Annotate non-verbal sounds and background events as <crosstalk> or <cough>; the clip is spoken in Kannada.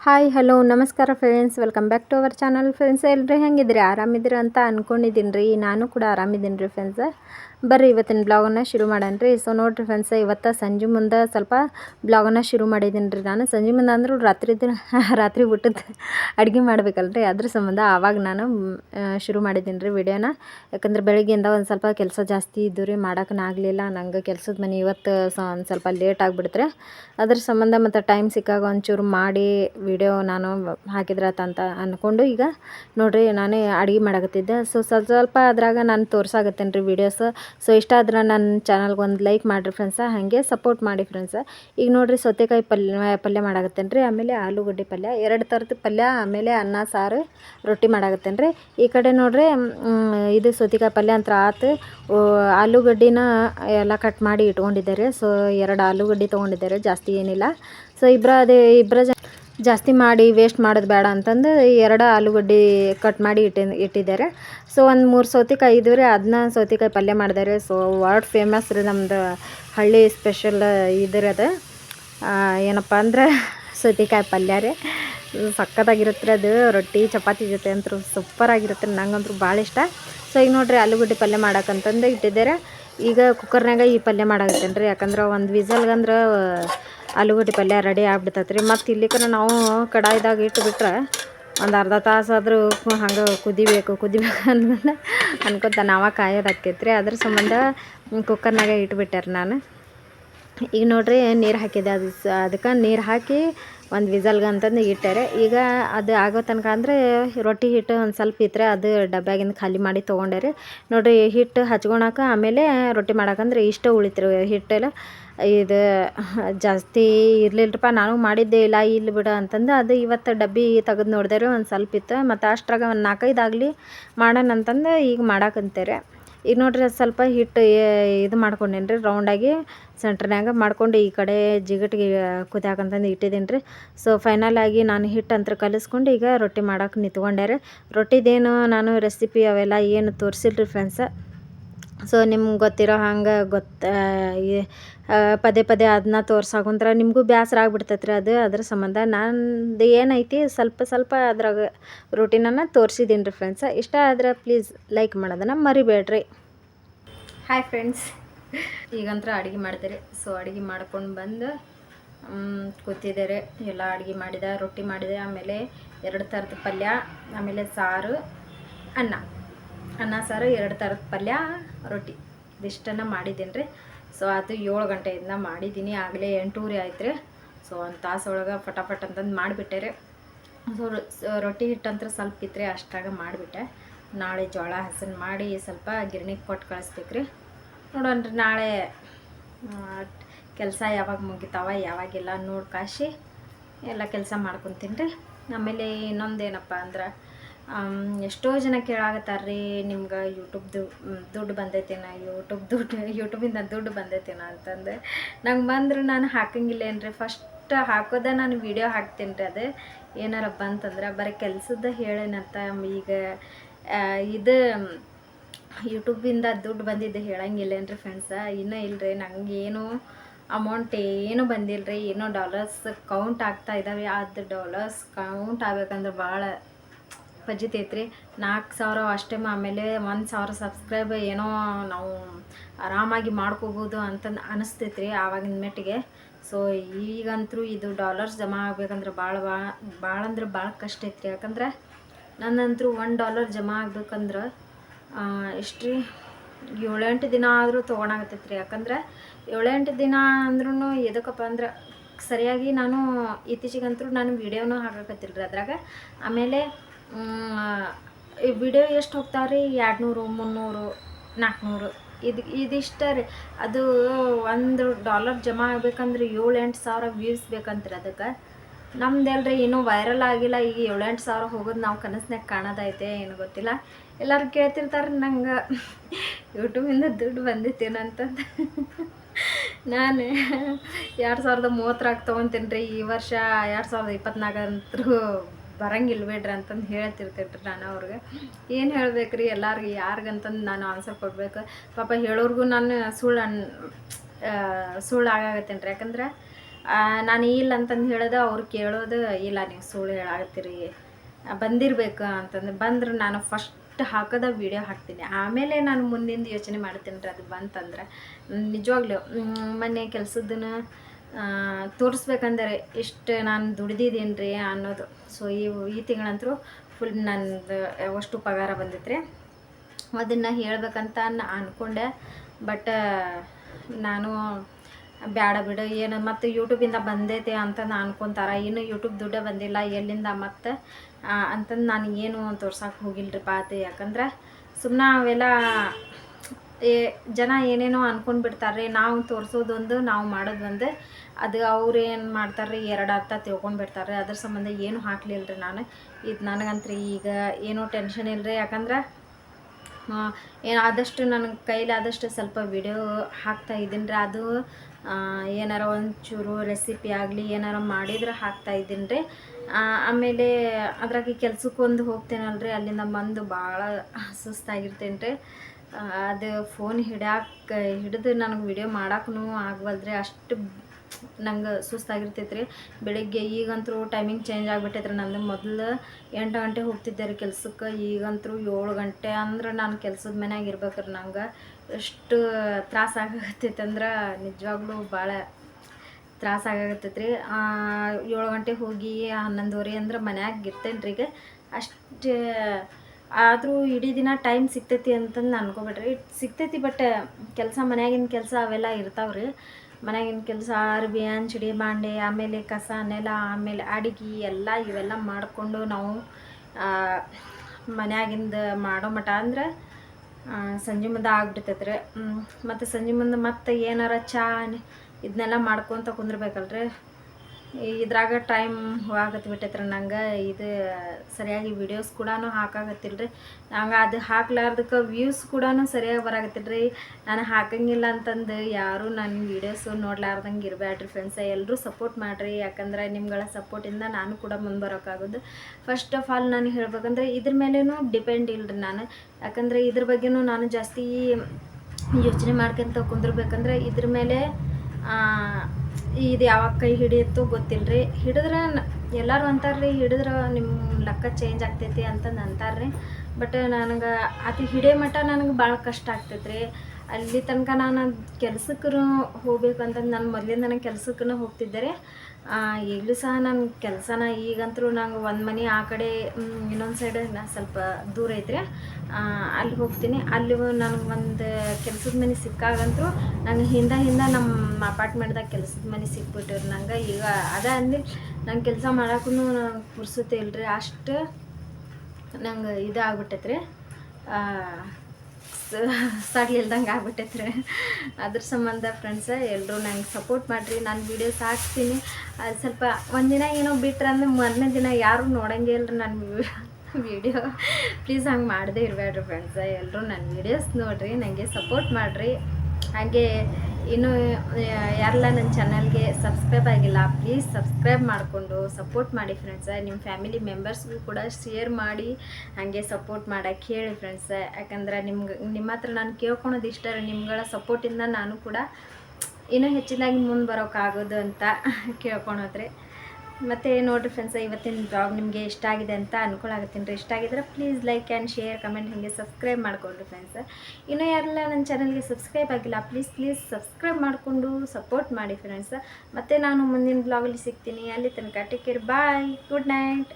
ಹಾಯ್, ಹಲೋ, ನಮಸ್ಕಾರ friends welcome back to our channel friends ಎಲ್ಲರೂ ಹೆಂಗಿದ್ರಿ ಆರಾಮಿದ್ದೀರಿ ಅಂತ ಅಂದ್ಕೊಂಡಿದ್ದೀನಿ ರೀ ನಾನು ಕೂಡ ಆರಾಮಿದ್ದೀನಿ ರೀ ಫ್ರೆಂಡ್ಸ್ ಬರ್ರಿ, ಇವತ್ತಿನ ಬ್ಲಾಗನ್ನ ಶುರು ಮಾಡೋಣ ರೀ. ಸೊ ನೋಡಿರಿ ಫ್ರೆಂಡ್ಸ್ ಇವತ್ತು ಸಂಜೆ ಮುಂದೆ ಸ್ವಲ್ಪ ಬ್ಲಾಗನ್ನ ಶುರು ಮಾಡಿದ್ದೀನಿ ರೀ ನಾನು. ಸಂಜೆ ಮುಂದೆ ಅಂದ್ರೆ ರಾತ್ರಿ <laughs> ರಾತ್ರಿ ಊಟದ ಅಡುಗೆ ಮಾಡ್ಬೇಕಲ್ರಿ. ಅದ್ರ ಸಂಬಂಧ ಆವಾಗ ನಾನು ಶುರು ಮಾಡಿದ್ದೀನಿ ರೀ ವಿಡಿಯೋನ. ಯಾಕಂದ್ರೆ ಬೆಳಗ್ಗೆಯಿಂದ ಒಂದು ಸ್ವಲ್ಪ ಕೆಲಸ ಜಾಸ್ತಿ ಇದ್ದು ರೀ ಮಾಡೋಕ್ಕನಾಗಲಿಲ್ಲ ನಂಗೆ ಕೆಲಸದ ಮನೆ ಇವತ್ತು ಒಂದು ಸ್ವಲ್ಪ ಲೇಟ್ ಆಗಿಬಿಡ್ತಾರೆ. ಅದ್ರ ಸಂಬಂಧ ಮತ್ತು ಟೈಮ್ ಸಿಕ್ಕಾಗ ಒಂಚೂರು ಮಾಡಿ ವಿಡಿಯೋ ನಾನು ಹಾಕಿದ್ರತ್ತಂತ ಅಂದ್ಕೊಂಡು ಈಗ ನೋಡಿರಿ, ನಾನೇ ಅಡುಗೆ ಮಾಡಕತ್ತಿದ್ದೆ. ಸೊ ಸ್ವಲ್ಪ ಸ್ವಲ್ಪ ಅದ್ರಾಗ ನಾನು ತೋರ್ಸಾಗತ್ತೇನೆ ರೀ ವೀಡಿಯೋಸ್ ಸೊ ಇಷ್ಟ ಆದ್ರೆ ನನ್ನ ಚಾನಲ್ಗೆ ಒಂದು ಲೈಕ್ ಮಾಡಿರಿ ಫ್ರೆಂಡ್ಸ ಹಾಗೆ ಸಪೋರ್ಟ್ ಮಾಡಿ ಫ್ರೆಂಡ್ಸ ಈಗ ನೋಡಿರಿ ಸೌತೆಕಾಯಿ ಪಲ್ಯ ಪಲ್ಯ ಮಾಡಾಕತ್ತೇನೆ ರೀ ಆಮೇಲೆ ಆಲೂಗಡ್ಡೆ ಪಲ್ಯ. ಎರಡು ಥರದ ಪಲ್ಯ, ಆಮೇಲೆ ಅನ್ನ, ಸಾರು, ರೊಟ್ಟಿ ಮಾಡಾಕತ್ತೇನೆ ರೀ ಈ ಕಡೆ ನೋಡಿರಿ ಇದು ಸೌತೆಕಾಯಿ ಪಲ್ಯ ಅಂತ ಆತು. ಆಲೂಗಡ್ಡಿನ ಎಲ್ಲ ಕಟ್ ಮಾಡಿ ಇಟ್ಕೊಂಡಿದ್ದಾರೆ. ಸೊ ಎರಡು ಆಲೂಗಡ್ಡೆ ತೊಗೊಂಡಿದ್ದಾರೆ. ಜಾಸ್ತಿ ಏನಿಲ್ಲ. ಸೊ ಇಬ್ಬರ ಅದೇ ಇಬ್ಬರ ಜ ಜಾಸ್ತಿ ಮಾಡಿ ವೇಸ್ಟ್ ಮಾಡೋದು ಬೇಡ ಅಂತಂದು ಎರಡು ಆಲೂಗಡ್ಡೆ ಕಟ್ ಮಾಡಿ ಇಟ್ಟಿ ಇಟ್ಟಿದ್ದಾರೆ. ಸೊ ಒಂದು ಮೂರು ಸೌತೆಕಾಯಿ ರೀ ಅದನ್ನ ಸೌತೆಕಾಯಿ ಪಲ್ಯ ಮಾಡಿದ್ದಾರೆ ಸೊ ವರ್ಡ್ ಫೇಮಸ್ ರೀ ನಮ್ಮದು ಹಳ್ಳಿ ಸ್ಪೆಷಲ್ ಇದ್ರ ಅದು. ಆ, ಏನಪ್ಪ ಅಂದ್ರೆ <laughs> ಸೌತೆಕಾಯಿ ಪಲ್ಯ ರೀ. ಸಕ್ಕತ್ತಾಗಿರುತ್ತೆ ಅದು ರೊಟ್ಟಿ ಚಪಾತಿ ಜೊತೆ ಅಂತೂ ಸೂಪರಾಗಿರುತ್ತೆ ನಂಗಂತೂ ಭಾಳ ಇಷ್ಟ. ಸೊ ಈಗ ನೋಡಿರಿ ಆಲೂಗಡ್ಡೆ ಪಲ್ಯ ಮಾಡೋಕ್ಕಂತಂದು ಇಟ್ಟಿದ್ದಾರೆ. ಈಗ ಕುಕ್ಕರ್ನಾಗ ಈ ಪಲ್ಯ ಮಾಡಾಕತ್ತೇನೆ ರೀ. ಯಾಕಂದ್ರೆ ಒಂದು ವಿಸಲ್ಗಂದ್ರೆ, ಆಲೂಗಡ್ಡೆ ಪಲ್ಯ ರೆಡಿ ಆಗ್ಬಿಡ್ತೈತೆ ರೀ ಮತ್ತು ಇಲ್ಲಿಕನ ನಾವು ಕಡಾಯಿದಾಗ ಇಟ್ಬಿಟ್ರೆ ಒಂದು ಅರ್ಧ ತಾಸು ಆದರೂ ಹಂಗೆ ಕುದಿಬೇಕು. ಕುದಿಬೇಕು ಅಂದ್ಮೇಲೆ ಅನ್ಕೊತ ನಾವ ಕಾಯೋದಾಕೈತೆ ರೀ ಅದ್ರ ಸಂಬಂಧ ಕುಕ್ಕರ್ನಾಗ ರೀ ನಾನು. ಈಗ ನೋಡ್ರಿ ನೀರು ಹಾಕಿದೆ. ಅದು ಅದಕ್ಕೆ ನೀರು ಹಾಕಿ ಒಂದು ವಿಸಲ್ಗೆ ಅಂತಂದು ಇಟ್ಟಾರೆ. ಈಗ ಅದು ಆಗೋ ತನಕ ಅಂದರೆ ರೊಟ್ಟಿ ಹಿಟ್ಟು ಒಂದು ಸ್ವಲ್ಪ ಇತ್ತರೆ ಅದು ಡಬ್ಬ್ಯಾಗಿಂದ ಖಾಲಿ ಮಾಡಿ ತೊಗೊಂಡಾರೆ. ನೋಡಿರಿ ಹಿಟ್ಟು ಹಚ್ಕೊಳಕ ಆಮೇಲೆ ರೊಟ್ಟಿ ಮಾಡಕ್ಕಂದ್ರೆ ಇಷ್ಟು ಉಳಿತ್ರಿ ಹಿಟ್ಟೆಲ್ಲ. ಇದು ಜಾಸ್ತಿ ಇರಲಿಲ್ಲಪ್ಪ ನಾನು ಮಾಡಿದ್ದೇ ಇಲ್ಲ, ಇಲ್ಲಿ ಬಿಡು ಅಂತಂದು ಅದು ಇವತ್ತು ಡಬ್ಬಿ ತೆಗೆದು ನೋಡಿದ್ರೆ ಒಂದು ಸ್ವಲ್ಪ ಇತ್ತು. ಮತ್ತು ಅಷ್ಟ್ರಾಗ ಒಂದು ನಾಲ್ಕೈದು ಆಗಲಿ ಮಾಡೋಣ ಅಂತಂದು ಈಗ ಮಾಡಾಕಂತಾರೆ ಈಗ ನೋಡ್ರಿ ಸ್ವಲ್ಪ ಹಿಟ್ಟು ಇದು ಮಾಡ್ಕೊಂಡೇನಿ ರೀ ರೌಂಡಾಗಿ ಸೆಂಟ್ರ್ನ್ಯಾಗ ಮಾಡ್ಕೊಂಡು ಈ ಕಡೆ ಜಿಗಟಿಗೆ ಕುದಿಯಾಕಂತಂದು ಇಟ್ಟಿದ್ದೀನಿ ರೀ ಸೊ ಫೈನಲ್ ಆಗಿ ನಾನು ಹಿಟ್ಟು ಅಂತ ಕಲಿಸ್ಕೊಂಡು ಈಗ ರೊಟ್ಟಿ ಮಾಡೋಕೆ ನಿಂತ್ಕೊಂಡೆ ರೀ ರೊಟ್ಟಿದೇನು ನಾನು ರೆಸಿಪಿ ಅವೆಲ್ಲ ಏನು ತೋರಿಸಿಲ್ಲ ರೀ ಫ್ರೆಂಡ್ಸ ಸೊ ನಿಮ್ಗೆ ಗೊತ್ತಿರೋ ಹಂಗೆ ಗೊತ್ತ ಪದೇ ಪದೇ ಅದನ್ನ ತೋರ್ಸಾಕುಂತ್ರ ನಿಮಗೂ ಬೇಸರ ಆಗ್ಬಿಡ್ತೈತೆ ರೀ ಅದು. ಅದ್ರ ಸಂಬಂಧ ನಂದು ಏನೈತಿ, ಸ್ವಲ್ಪ ಸ್ವಲ್ಪ ಅದ್ರಾಗ ರೂಟೀನನ್ನು ತೋರಿಸಿದ್ದೀನಿ ರೀ ಫ್ರೆಂಡ್ಸ ಇಷ್ಟ ಆದ್ರೆ ಪ್ಲೀಸ್ ಲೈಕ್ ಮಾಡೋದನ್ನು ಮರಿಬೇಡ್ರಿ. ಹಾಯ್ ಫ್ರೆಂಡ್ಸ್ ಈಗಂತ್ರ ಅಡುಗೆ ಮಾಡ್ತೀರಿ. ಸೊ ಅಡುಗೆ ಮಾಡ್ಕೊಂಡು ಬಂದು ಕೂತಿದ್ದೆ ಕೂತಿದ್ದಾರೆ. ಎಲ್ಲ ಅಡುಗೆ ಮಾಡಿದೆ, ರೊಟ್ಟಿ ಮಾಡಿದೆ, ಆಮೇಲೆ ಎರಡು ಥರದ ಪಲ್ಯ, ಆಮೇಲೆ ಸಾರು, ಅನ್ನ. ಅನ್ನ, ಸಾರು, ಎರಡು ಥರದ ಪಲ್ಯ, ರೊಟ್ಟಿ. ಇದಿಷ್ಟನ್ನು ಮಾಡಿದ್ದೀನಿ ರೀ ಸೊ ಅದು ಏಳು ಗಂಟೆಯಿಂದ ಮಾಡಿದ್ದೀನಿ ಆಗಲೇ ಎಂಟೂರಿ ಆಯ್ತು ರೀ ಸೊ ಒಂದು ತಾಸು ಒಳಗೆ ಫಟಾಫಟ್ ಅಂತಂದು ಮಾಡಿಬಿಟ್ಟೆ ರೀ, ಸೊ, ರೊಟ್ಟಿ ಹಿಟ್ಟಂತ್ರ ಸ್ವಲ್ಪ ಇತ್ತು ಅಷ್ಟಾಗ ಮಾಡಿಬಿಟ್ಟೆ. ನಾಳೆ ಜೋಳ ಹಸನ್ ಮಾಡಿ ಸ್ವಲ್ಪ ಗಿರಣಿಗೆ ಕೊಟ್ಟು ಕಳಿಸ್ಬೇಕು ರೀ ನೋಡೋಣ್ರಿ ನಾಳೆ ಕೆಲಸ ಯಾವಾಗ ಮುಗಿತಾವ, ಯಾವಾಗಿಲ್ಲ ನೋಡಿ ಕಾಶಿ, ಎಲ್ಲ ಕೆಲಸ ಮಾಡ್ಕೊತೀನಿ ರೀ ಆಮೇಲೆ ಇನ್ನೊಂದೇನಪ್ಪ ಅಂದ್ರೆ ಎಷ್ಟೋ ಜನ ಕೇಳಾಕತ್ತಾರ ರೀ ನಿಮ್ಗೆ ಯೂಟ್ಯೂಬ್ದು ದುಡ್ಡು ಬಂದೈತೇನ ಯೂಟ್ಯೂಬ್ ದುಡ್ಡು ಯೂಟ್ಯೂಬಿಂದ ದುಡ್ಡು ಬಂದೈತೇನ ಅಂತಂದು. ನಂಗೆ ಬಂದ್ರೆ ನಾನು ಹಾಕಂಗಿಲ್ಲ ಏನ್ರಿ ಫಸ್ಟ್ ಹಾಕೋದ ನಾನು ವಿಡಿಯೋ ಹಾಕ್ತೀನಿ ರೀ ಅದು. ಏನಾರ ಬಂತಂದ್ರೆ ಬರೀ ಕೆಲಸದ ಹೇಳೇನಂತ ಈಗ ಇದು ಯೂಟ್ಯೂಬಿಂದ ದುಡ್ಡು ಬಂದಿದ್ದು ಹೇಳಂಗಿಲ್ಲೇನ್ರಿ ಫ್ರೆಂಡ್ಸ ಇನ್ನೂ ಇಲ್ರಿ, ನಂಗೆ ಏನು ಅಮೌಂಟ್ ಏನು ಬಂದಿಲ್ಲ ರೀ ಏನೋ ಡಾಲರ್ಸ್ ಕೌಂಟ್ ಆಗ್ತಾ ಇದ್ದಾವೆ ಅದು ಡಾಲರ್ಸ್ ಕೌಂಟ್ ಆಗ್ಬೇಕಂದ್ರೆ ಭಾಳ ಪಜಿತೈತೆ ರೀ ನಾಲ್ಕು ಸಾವಿರ ಅಷ್ಟೇ ಆಮೇಲೆ ಒಂದು ಸಾವಿರ ಸಬ್ಸ್ಕ್ರೈಬ್ ಏನೋ ನಾವು ಆರಾಮಾಗಿ ಮಾಡ್ಕೋಬೋದು ಅಂತಂದು ಅನಿಸ್ತೈತೆ ರೀ ಆವಾಗಿನ ಮೆಟ್ಟಿಗೆ. ಸೊ ಈಗಂತರೂ ಇದು ಡಾಲರ್ಸ್ ಜಮಾ ಆಗ್ಬೇಕಂದ್ರೆ ಭಾಳ ಭಾಳ ಭಾಳ ಅಂದ್ರೆ ಭಾಳ ಕಷ್ಟ ಐತ್ರಿ. ಯಾಕಂದ್ರೆ ನನ್ನಂತರೂ ಒನ್ ಡಾಲರ್ ಜಮಾ ಆಗ್ಬೇಕಂದ್ರೆ ಎಷ್ಟ್ರಿ? ಏಳೆಂಟು ದಿನ ಆದರೂ ತೊಗೊಳಾಗತ್ತೈತೆ ರೀ ಯಾಕಂದ್ರೆ ಏಳೆಂಟು ದಿನ ಅಂದ್ರೂ ಎದಕ್ಕಪ್ಪ ಅಂದ್ರೆ, ಸರಿಯಾಗಿ ನಾನು ಇತ್ತೀಚೆಗಂತರೂ ನಾನು ವೀಡಿಯೋನೂ ಹಾಕಕತ್ತಿಲ್ಲ ರೀ ಅದ್ರಾಗ. ಆಮೇಲೆ ಈ ವಿಡಿಯೋ ಎಷ್ಟು ಹೋಗ್ತಾವ್ರಿ? ಎರಡು ನೂರು ಮುನ್ನೂರು ನಾಲ್ಕುನೂರು ಇದು, ಇದಿಷ್ಟ ರೀ. ಅದು ಒಂದು ಡಾಲರ್ ಜಮಾ ಆಗ್ಬೇಕಂದ್ರೆ ಏಳು ಎಂಟು ಸಾವಿರ ವ್ಯೂಸ್ ಬೇಕಂತ್ರಿ ಅದಕ್ಕೆ. ನಮ್ದೆಲ್ರಿ, ಇನ್ನೂ ವೈರಲ್ ಆಗಿಲ್ಲ. ಈಗ ಏಳೆಂಟು ಸಾವಿರ ಹೋಗೋದು ನಾವು ಕನಸ್ನಾಗ ಕಾಣೋದೈತೆ, ಏನು ಗೊತ್ತಿಲ್ಲ. ಎಲ್ಲರೂ ಕೇಳ್ತಿರ್ತಾರೆ, ನಂಗೆ ಯೂಟ್ಯೂಬಿಂದ ದುಡ್ಡು ಬಂದಿತ್ತೇನಂತಂದು ನಾನು ಎರಡು ಸಾವಿರದ ಮೂವತ್ತರಾಗ ತೊಗೊತೀನಿ ರೀ ಈ ವರ್ಷ ಎರಡು ಸಾವಿರದ ಇಪ್ಪತ್ನಾಲ್ಕರಂತರೂ ಬರಂಗಿಲ್ಲ ಬಿಡ್ರಿ ಅಂತಂದು ಹೇಳ್ತಿರ್ತೇನೆ ರೀ ನಾನು ಅವ್ರಿಗೆ. ಏನು ಹೇಳ್ಬೇಕು ರೀ ಎಲ್ಲರಿಗೆ ಯಾರಿಗಂತಂದು ನಾನು ಆನ್ಸರ್ ಕೊಡಬೇಕು. ಪಾಪ ಹೇಳೋರ್ಗು ನಾನು ಸುಳ್ಳು ಅನ್ ಸುಳ್ಳು ಆಗಾಗತ್ತೇನ್ರಿ ಯಾಕಂದ್ರೆ ನಾನು ಇಲ್ಲ ಅಂತಂದು ಹೇಳೋದು ಅವ್ರು ಕೇಳೋದು ಇಲ್ಲ, ನೀವು ಸುಳ್ಳು ಹೇಳಾಗತ್ತೀರಿ ಬಂದಿರ್ಬೇಕು ಅಂತಂದು, ಬಂದ್ರೆ ನಾನು ಫಸ್ಟ್ ಹಾಕೋದ ವೀಡಿಯೋ ಹಾಕ್ತೀನಿ. ಆಮೇಲೆ ನಾನು ಮುಂದಿಂದ ಯೋಚನೆ ಮಾಡ್ತೀನಿ ರೀ ಅದು ಬಂತಂದ್ರೆ. ನಿಜವಾಗ್ಲೂ ಮೊನ್ನೆ ಕೆಲಸದನ್ನ ತೋರಿಸ್ಬೇಕಂದ್ರೆ ಎಷ್ಟು ನಾನು ದುಡ್ದಿದ್ದೀನಿ ರೀ ಅನ್ನೋದು. ಸೊ ಈ ಈ ತಿಂಗಳಂತರೂ ಫುಲ್ ನಂದು ಅಷ್ಟು ಪಗಾರ ಬಂದಿತ್ತು ರೀ ಅದನ್ನು ಹೇಳಬೇಕಂತ ಅಂದ್ಕೊಂಡೆ ಬಟ್ ನಾನು ಬೇಡ ಬಿಡು. ಏನು ಮತ್ತು ಯೂಟ್ಯೂಬಿಂದ ಬಂದೈತೆ ಅಂತ ನಾನು ಅನ್ಕೊಂತಾರ. ಇನ್ನು ಯೂಟ್ಯೂಬ್ ದುಡ್ಡೇ ಬಂದಿಲ್ಲ. ಎಲ್ಲಿಂದ ಮತ್ತು ಅಂತಂದು ನಾನು ಏನು ತೋರ್ಸೋಕೆ ಹೋಗಿಲ್ಲರಿ ಪಾತೆ. ಯಾಕಂದ್ರೆ ಸುಮ್ಮನೆ ಅವೆಲ್ಲ ಏ, ಜನ ಏನೇನೋ ಅನ್ಕೊಂಡು ಬಿಡ್ತಾರೆ ನಾವು ತೋರಿಸೋದೊಂದು, ನಾವು ಮಾಡೋದೊಂದು. ಅದು ಅವ್ರು ಏನು ಮಾಡ್ತಾರೆ ಎರಡು ಅರ್ಥ ತಿಳ್ಕೊಂಡ್ಬಿಡ್ತಾರೆ ಅದ್ರ ಸಂಬಂಧ ಏನು ಹಾಕ್ಲಿಲ್ಲ ರೀ ನಾನು. ಇದು ನನಗಂತ್ರಿ ಈಗ ಏನೂ ಟೆನ್ಷನ್ ಇಲ್ಲ ರೀ ಯಾಕಂದ್ರೆ ಏನು ಆದಷ್ಟು ನನ್ನ ಕೈಲಾದಷ್ಟು ಸ್ವಲ್ಪ ವಿಡಿಯೋ ಹಾಕ್ತಾ ಇದ್ದೀನಿ ರೀ ಅದು ಏನಾರ ಒಂಚೂರು ರೆಸಿಪಿ ಆಗಲಿ, ಏನಾರ ಮಾಡಿದ್ರೆ ಹಾಕ್ತಾ ಇದ್ದೀನಿ ರೀ ಆಮೇಲೆ ಅದ್ರಾಗ ಕೆಲ್ಸಕ್ಕೊಂದು ಹೋಗ್ತೇನಲ್ರಿ. ಅಲ್ಲಿಂದ ಬಂದು ಭಾಳ ಸುಸ್ತಾಗಿರ್ತೇನೆ ರೀ ಅದು ಫೋನ್ ಹಿಡಾಕ ಹಿಡಿದು ನನಗೆ ವಿಡಿಯೋ ಮಾಡೋಕ್ಕೂ ಆಗವಲ್ದ್ರಿ ಅಷ್ಟು ನಂಗೆ ಸುಸ್ತಾಗಿರ್ತೈತೆ ರೀ ಬೆಳಿಗ್ಗೆ ಈಗಂತೂ ಟೈಮಿಂಗ್ ಚೇಂಜ್ ಆಗಿಬಿಟ್ಟೈತೆ ರೀ ನಂದು ಮೊದಲು ಎಂಟು ಗಂಟೆ ಹೋಗ್ತಿದ್ದೆ ರೀ ಕೆಲ್ಸಕ್ಕೆ ಈಗಂತೂ ಏಳು ಗಂಟೆ ಅಂದ್ರೆ ನಾನು ಕೆಲ್ಸದ ಮನ್ಯಾಗ ಇರ್ಬೇಕ್ರಿ ನಂಗೆ. ಎಷ್ಟು ತ್ರಾಸ ಆಗತ್ತೈತೆ ಅಂದ್ರೆ ನಿಜವಾಗ್ಲೂ ಭಾಳ ತ್ರಾಸ ಆಗತ್ತೈತೆ ರೀ ಏಳು ಗಂಟೆಗೆ ಹೋಗಿ ಹನ್ನೊಂದುವರೆ ಅಂದ್ರೆ ಮನ್ಯಾಗ ಇರ್ತೇನೆ ರೀ ಈಗ. ಅಷ್ಟು ಆದರೂ ಇಡೀ ದಿನ ಟೈಮ್ ಸಿಗ್ತೈತಿ ಅಂತಂದು ಅನ್ಕೋಬೇಡ್ರಿ. ಸಿಗ್ತೈತಿ ಬಟ್ ಕೆಲಸ ಮನ್ಯಾಗಿನ ಕೆಲಸ ಅವೆಲ್ಲ ಇರ್ತಾವೆ ರೀ ಮನ್ಯಾಗಿನ ಕೆಲಸ ಅರ್ಬಿ ಹಂಚಡಿ ಬಾಂಡೆ, ಆಮೇಲೆ ಕಸ, ನೆಲ, ಆಮೇಲೆ ಅಡಿಗೆ ಎಲ್ಲ ಇವೆಲ್ಲ ಮಾಡಿಕೊಂಡು ನಾವು ಮನ್ಯಾಗಿಂದ ಮಾಡೋ ಮಠ ಅಂದ್ರೆ ಸಂಜೆ ಮುಂದೆ ಆಗ್ಬಿಡ್ತೈತೆ ರೀ ಮತ್ತು ಸಂಜೆ ಮುಂದೆ ಮತ್ತೆ ಏನಾರ ಚಾ, ಇದನ್ನೆಲ್ಲ ಮಾಡ್ಕೊತ ಕುಂದ್ರಬೇಕಲ್ರಿ. ಇದ್ರಾಗ ಟೈಮ್ ಹೋಗತ್ ಬಿಟ್ಟೈತ್ರಿ ನಂಗೆ. ಇದು ಸರಿಯಾಗಿ ವಿಡಿಯೋಸ್ ಕೂಡ ಹಾಕಾಗತ್ತಿಲ್ಲ ರೀ ನಂಗೆ ಅದು ಹಾಕ್ಲಾರ್ದಕ್ಕೆ ವ್ಯೂಸ್ ಕೂಡ ಸರಿಯಾಗಿ ಬರಾಗತ್ತಿಲ್ಲ ರೀ ನಾನು ಹಾಕಂಗಿಲ್ಲ ಅಂತಂದು ಯಾರು ನನ್ನ ವೀಡಿಯೋಸ್ ನೋಡ್ಲಾರ್ದಂಗೆ ಇರಬೇಡ್ರಿ ಫ್ರೆಂಡ್ಸ ಎಲ್ಲರೂ ಸಪೋರ್ಟ್ ಮಾಡಿರಿ. ಯಾಕಂದ್ರೆ ನಿಮ್ಗಳ ಸಪೋರ್ಟಿಂದ ನಾನು ಕೂಡ ಮುಂದೆ ಬರೋಕ್ಕಾಗೋದು ಫಸ್ಟ್ ಆಫ್ ಆಲ್ ನಾನು ಹೇಳ್ಬೇಕಂದ್ರೆ ಇದ್ರ ಮೇಲೇನು ಡಿಪೆಂಡ್ ಇಲ್ರಿ ನಾನು. ಯಾಕಂದರೆ ಇದ್ರ ಬಗ್ಗೆನೂ ನಾನು ಜಾಸ್ತಿ ಯೋಚನೆ ಮಾಡ್ಕೊಂತ ಕುಂದಿರ್ಬೇಕಂದ್ರೆ ಇದ್ರ ಮೇಲೆ ಇದು ಯಾವಾಗ ಕೈ ಹಿಡಿಯುತ್ತೋ ಗೊತ್ತಿಲ್ಲರಿ ಹಿಡಿದ್ರೆ ಎಲ್ಲರೂ ಅಂತಾರ್ರಿ, ಹಿಡಿದ್ರೆ ನಿಮ್ಮ ಲೆಕ್ಕ ಚೇಂಜ್ ಆಗ್ತೈತಿ ಅಂತಂದು ಅಂತಾರ್ರಿ. ಬಟ್ ನನಗೆ ಅದು ಹಿಡಿಯೋ ಮಟ್ಟ ನನಗೆ ಭಾಳ ಕಷ್ಟ ಆಗ್ತೈತೆ ರೀ ಅಲ್ಲಿ ತನಕ ನಾನು ಕೆಲ್ಸಕ್ಕೂ ಹೋಗ್ಬೇಕು ಅಂತಂದು ನಾನು ಮೊದಲಿಂದ ನನಗೆ ಕೆಲ್ಸಕ್ಕೂ ಹೋಗ್ತಿದ್ದೆ ರೀ. ಈಗಲೂ ಸಹ ನನ್ನ ಕೆಲಸನ ಈಗಂತರೂ ನಂಗೆ ಒಂದು ಮನೆ ಆ ಕಡೆ ಇನ್ನೊಂದು ಸೈಡ್ ನಾ ಸ್ವಲ್ಪ ದೂರ ಐತ್ರಿ. ಅಲ್ಲಿ ಹೋಗ್ತೀನಿ. ಅಲ್ಲಿ ನನಗೆ ಒಂದು ಕೆಲಸದ ಮನೆ ಸಿಕ್ಕಾಗಂತೂ ನಂಗೆ ಹಿಂದೆ ಹಿಂದೆ ನಮ್ಮ ಅಪಾರ್ಟ್ಮೆಂಟ್ದಾಗ ಕೆಲಸದ ಮನೆ ಸಿಕ್ಬಿಟ್ಟಿರಿ. ನಂಗೆ ಈಗ ಅದೇ ಅಂದು ನಂಗೆ ಕೆಲಸ ಮಾಡೋಕ್ಕೂ ನಂಗೆ ಪುರ್ಸುತ್ತೆ ಇಲ್ರಿ. ಅಷ್ಟು ನಂಗೆ ಇದಾಗ್ಬಿಟ್ಟೈತ್ರಿ. ಸಡ್ಲಿಲ್ದಂಗೆ ಆಗ್ಬಿಟ್ಟೈತೆ ರೀ ಅದ್ರ ಸಂಬಂಧ ಫ್ರೆಂಡ್ಸ ಎಲ್ಲರೂ ನಂಗೆ ಸಪೋರ್ಟ್ ಮಾಡಿರಿ. ನಾನು ವೀಡಿಯೋಸ್ ಹಾಕ್ತೀನಿ ಅದು ಸ್ವಲ್ಪ ಒಂದಿನ ಏನೋ ಬಿಟ್ರೆ ಅಂದ್ರೆ ಮೊದಲನೇ ದಿನ ಯಾರೂ ನೋಡಂಗೇ ಇಲ್ಲರಿ ನನ್ನ ವಿಡಿಯೋ <laughs> ಪ್ಲೀಸ್ ಹಂಗೆ ಮಾಡದೇ ಇರಬೇಡ್ರಿ ಫ್ರೆಂಡ್ಸ ಎಲ್ಲರೂ ನನ್ನ ವೀಡಿಯೋಸ್ ನೋಡಿರಿ ನನಗೆ ಸಪೋರ್ಟ್ ಮಾಡಿರಿ. ಹಾಗೆ ಇನ್ನು ಯಾರೆಲ್ಲ ನನ್ನ ಚಾನಲ್ಗೆ ಸಬ್ಸ್ಕ್ರೈಬ್ ಆಗಿಲ್ಲ ಪ್ಲೀಸ್ ಸಬ್ಸ್ಕ್ರೈಬ್ ಮಾಡಿಕೊಂಡು ಸಪೋರ್ಟ್ ಮಾಡಿ ಫ್ರೆಂಡ್ಸ ನಿಮ್ಮ ಫ್ಯಾಮಿಲಿ ಮೆಂಬರ್ಸ್ಗೂ ಕೂಡ ಶೇರ್ ಮಾಡಿ, ಹಾಗೆ ಸಪೋರ್ಟ್ ಮಾಡೋಕ್ಕೆ ಹೇಳಿ ಫ್ರೆಂಡ್ಸ ಯಾಕಂದ್ರೆ ನಿಮ್ಗೆ, ನಿಮ್ಮ ಹತ್ರ ನಾನು ಕೇಳ್ಕೊಳೋದು ಇಷ್ಟ ನಿಮ್ಗಳ ಸಪೋರ್ಟಿಂದ ನಾನು ಕೂಡ ಇನ್ನೂ ಹೆಚ್ಚಿನಾಗಿ ಮುಂದೆ ಬರೋಕ್ಕಾಗೋದು ಅಂತ <laughs> ಕೇಳ್ಕೊಳೋದ್ರಿ ಮತ್ತು ನೋಡಿರಿ ಫ್ರೆಂಡ್ಸ್ ಇವತ್ತಿನ ಬ್ಲಾಗ್ ನಿಮಗೆ ಇಷ್ಟ ಆಗಿದೆ ಅಂತ ಅನ್ಕೊಳಾಗತ್ತೀನಿ ರೀ. ಇಷ್ಟ ಆಗಿದ್ರೆ please like and share comment ಹಿಂಗೆ ಸಬ್ಸ್ಕ್ರೈಬ್ ಮಾಡ್ಕೊಂಡ್ರಿ ಫ್ರೆಂಡ್ಸ್ ಇನ್ನೂ ಯಾರೆಲ್ಲ ನನ್ನ ಚಾನಲ್ಗೆ ಸಬ್ಸ್ಕ್ರೈಬ್ ಆಗಿಲ್ಲ ಪ್ಲೀಸ್ ಪ್ಲೀಸ್ ಸಬ್ಸ್ಕ್ರೈಬ್ ಮಾಡಿಕೊಂಡು ಸಪೋರ್ಟ್ ಮಾಡಿ ಫ್ರೆಂಡ್ಸ್ ಮತ್ತು ನಾನು ಮುಂದಿನ ಬ್ಲಾಗಲ್ಲಿ ಸಿಗ್ತೀನಿ. ಅಲ್ಲಿ ತನಕ take care bye good night